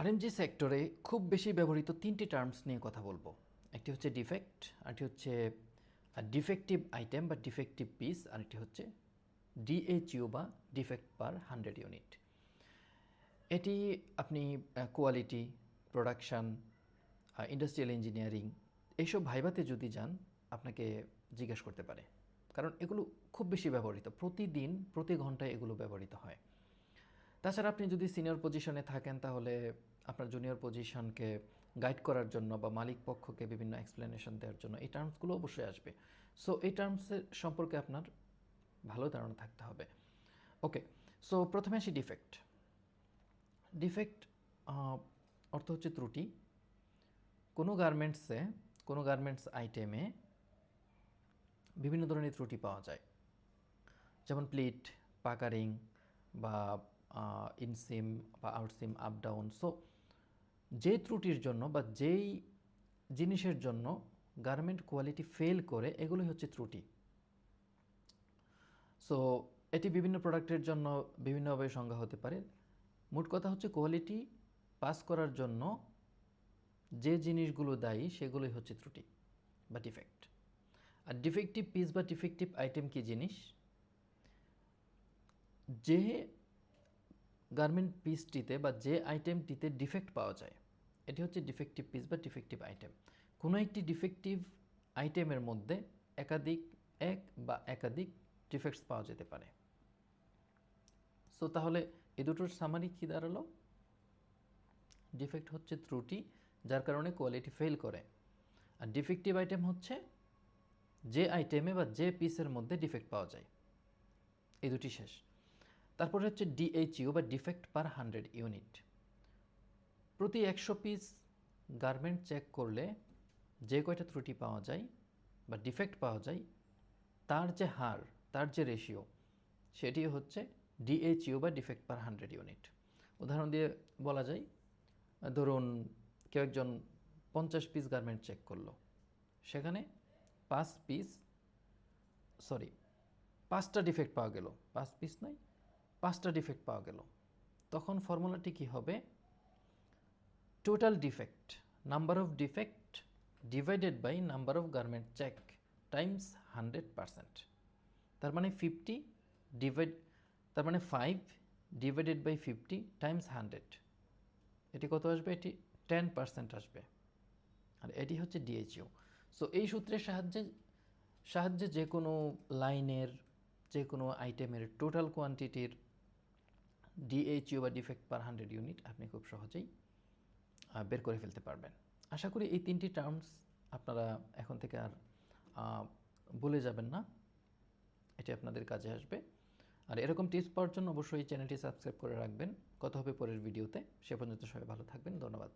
RMG সেক্টরে খুব বেশি ব্যবহৃত তিনটি টার্মস নিয়ে কথা বলব। একটি হচ্ছে ডিফেক্ট আরেকটি হচ্ছে ডিফেক্টিভ আইটেম বা ডিফেক্টিভ পিস আরেকটি হচ্ছে ডিএইচইউ বা ডিফেক্ট পার হান্ড্রেড ইউনিট এটি আপনি কোয়ালিটি প্রোডাকশান ইন্ডাস্ট্রিয়াল ইঞ্জিনিয়ারিং এইসব ভাইবাতে যদি যান, আপনাকে জিজ্ঞেস করতে পারে। কারণ এগুলো খুব বেশি ব্যবহৃত। প্রতিদিন, প্রতি ঘন্টায় এগুলো ব্যবহৃত হয়। তাছাড়া আপনি যদি সিনিয়র পজিশনে থাকেন, তাহলে আপনার জুনিয়র পজিশনকে গাইড করার জন্য বা মালিক পক্ষকে বিভিন্ন এক্সপ্লেনেশন দেওয়ার জন্য এই টার্মসগুলো অবশ্যই আসবে। সো এই টার্মসের সম্পর্কে আপনার ভালো ধারণা থাকতে হবে। ওকে সো প্রথমে আসি ডিফেক্ট ডিফেক্ট অর্থ হচ্ছে ত্রুটি। কোনো গার্মেন্টসে কোনো গার্মেন্টস আইটেমে বিভিন্ন ধরনের ত্রুটি পাওয়া যায়। যেমন প্লিট পাকারিং বা ইনসিম বা আউটসিম আপ ডাউন সো যে ত্রুটির জন্য বা যেই জিনিসের জন্য গার্মেন্ট কোয়ালিটি ফেল করে, এগুলোই হচ্ছে ত্রুটি। সো এটি বিভিন্ন প্রোডাক্টের জন্য বিভিন্নভাবে সংজ্ঞা হতে পারে। মোট কথা হচ্ছে কোয়ালিটি পাস করার জন্য যে জিনিসগুলো দায়ী, সেগুলোই হচ্ছে ত্রুটি বা ডিফেক্ট আর ডিফেক্টিভ পিস বা ডিফেক্টিভ আইটেম কি জিনিস? যে গার্মেন্ট পিসটিতে বা যে আইটেমটিতে ডিফেক্ট পাওয়া যায়, এটি হচ্ছে ডিফেক্টিভ পিস বা ডিফেক্টিভ আইটেম কোনো একটি ডিফেক্টিভ আইটেমের মধ্যে একাধিক এক বা একাধিক ডিফেক্টস পাওয়া যেতে পারে। সো তাহলে এ দুটোর সামারি কী দাঁড়াল? ডিফেক্ট হচ্ছে ত্রুটি, যার কারণে কোয়ালিটি ফেল করে। আর ডিফেক্টিভ আইটেম হচ্ছে যে আইটেমে বা যে পিসের মধ্যে ডিফেক্ট পাওয়া যায়। এই দুটি শেষ। তারপরে হচ্ছে ডিএইচইউ বা ডিফেক্ট পার হান্ড্রেড ইউনিট প্রতি একশো পিস গার্মেন্ট চেক করলে যে কয়টা ত্রুটি পাওয়া যায় বা ডিফেক্ট পাওয়া যায়, তার যে হার, তার যে রেশিও সেটি হচ্ছে ডিএইচইউ বা ডিফেক্ট পার হান্ড্রেড ইউনিট উদাহরণ দিয়ে বলা যায়, ধরুন কেউ একজন পঞ্চাশ পিস গার্মেন্ট চেক করল। সেখানে পাঁচ পিস সরি পাঁচটা ডিফেক্ট পাওয়া গেল। পাঁচ পিস নয় পাঁচটা ডিফেক্ট পাওয়া গেল। তখন ফর্মুলাটি কি হবে? Total defect number of defect divided by number of garment check times hundred percent তার মানে ফিফটি ডিভাইড তার মানে five divided by fifty times hundred এটি কত আসবে? এটি টেন পার্সেন্ট আসবে। আর এটি হচ্ছে ডিএইচইউ সো এই সূত্রের সাহায্যে সাহায্যে যে কোনো লাইনের যে কোনো আইটেমের টোটাল কোয়ান্টিটির ডিএইচইউ বা ডিফেক্ট পার হান্ড্রেড ইউনিট আপনি খুব সহজেই বের করে ফেলতে পারবেন। আশা করি এই তিনটি টার্মস আপনারা এখন থেকে আর ভুলে যাবেন না। এটি আপনাদের কাজে আসবে। আর এরকম টিপস পাওয়ার জন্য অবশ্যই চ্যানেলটি সাবস্ক্রাইব করে রাখবেন। কত হবে পরের ভিডিওতে সে পর্যন্ত সবাই ভালো থাকবেন। ধন্যবাদ।